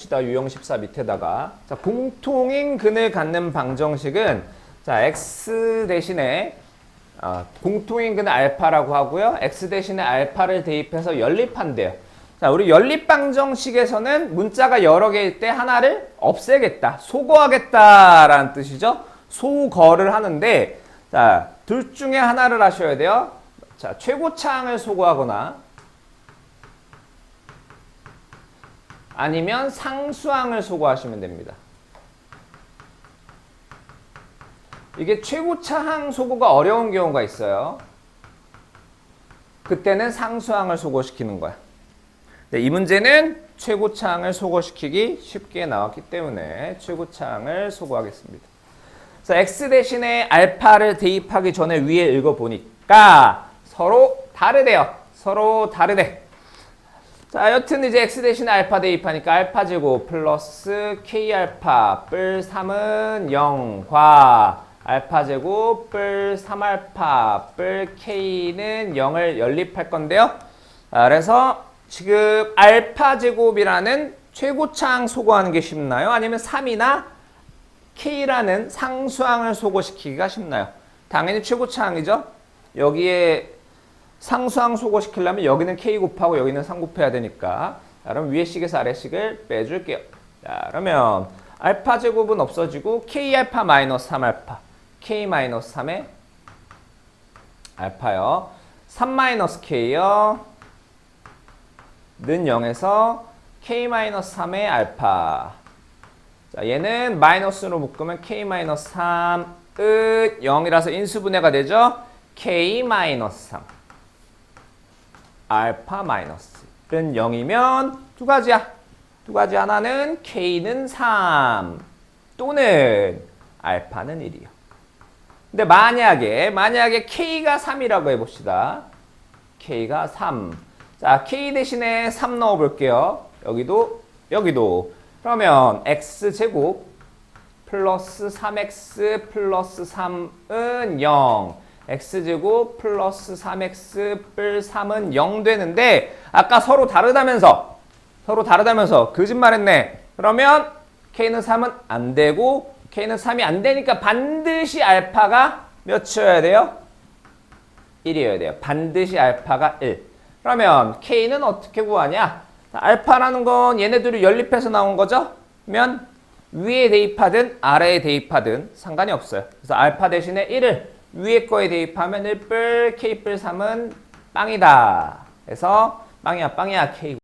시다 유형 14 밑에다가 자, 공통인 근을 갖는 방정식은 자 x 대신에 아, 공통인 근을 알파라고 하고요. x 대신에 알파를 대입해서 연립한대요. 자, 우리 연립 방정식에서는 문자가 여러 개일 때 하나를 없애겠다, 소거하겠다라는 뜻이죠. 소거를 하는데 자, 둘 중에 하나를 하셔야 돼요. 자, 최고차항을 소거하거나 아니면 상수항을 소거하시면 됩니다. 이게 최고차항 소거가 어려운 경우가 있어요. 그때는 상수항을 소거시키는 거야. 네, 이 문제는 최고차항을 소거시키기 쉽게 나왔기 때문에 최고차항을 소거하겠습니다. 자, x 대신에 알파를 대입하기 전에 위에 읽어보니까 서로 다르대요. 서로 다르대. 자, 여튼 이제 x 대신에 알파 대입하니까 알파 제곱 플러스 k 알파 뿔 3은 0과 알파 제곱 뿔 3알파 뿔 k는 0을 연립할 건데요. 아, 그래서 지금 알파 제곱이라는 최고차항 소거하는 게 쉽나요? 아니면 3이나 k라는 상수항을 소거시키기가 쉽나요? 당연히 최고차항이죠. 여기에 상수항 소거시키려면 여기는 k 곱하고 여기는 3 곱해야 되니까 자, 그럼 위에 식에서 아래 식을 빼줄게요. 자, 그러면 알파 제곱은 없어지고 k 알파 마이너스 3 알파 k 마이너스 3의 알파요. 3 마이너스 k요. 는 0에서 k 마이너스 3의 알파. 자, 얘는 마이너스로 묶으면 k 마이너스 3은 0이라서 인수분해가 되죠. k 마이너스 3. 알파 마이너스. 는 0이면 두 가지야. 두 가지 하나는 k는 3 또는 알파는 1이요. 근데 만약에 만약에 k가 3이라고 해봅시다. k가 3. 자, k 대신에 3 넣어볼게요. 여기도 여기도. 그러면 x 제곱 플러스 3x 플러스 3은 0. X제곱 플러스 3x 뿔 3은 0 되는데 아까 서로 다르다면서 서로 다르다면서 거짓말했네. 그러면 k는 3은 안 되고 k는 3이 안 되니까 반드시 알파가 몇이어야 돼요? 1이어야 돼요. 반드시 알파가 1. 그러면 k는 어떻게 구하냐? 알파라는 건 얘네들이 연립해서 나온 거죠? 그러면 위에 대입하든 아래에 대입하든 상관이 없어요. 그래서 알파 대신에 1을 위에 거에 대입하면 1뿔, K뿔 3은 빵이다. 그래서 빵이야 빵이야 K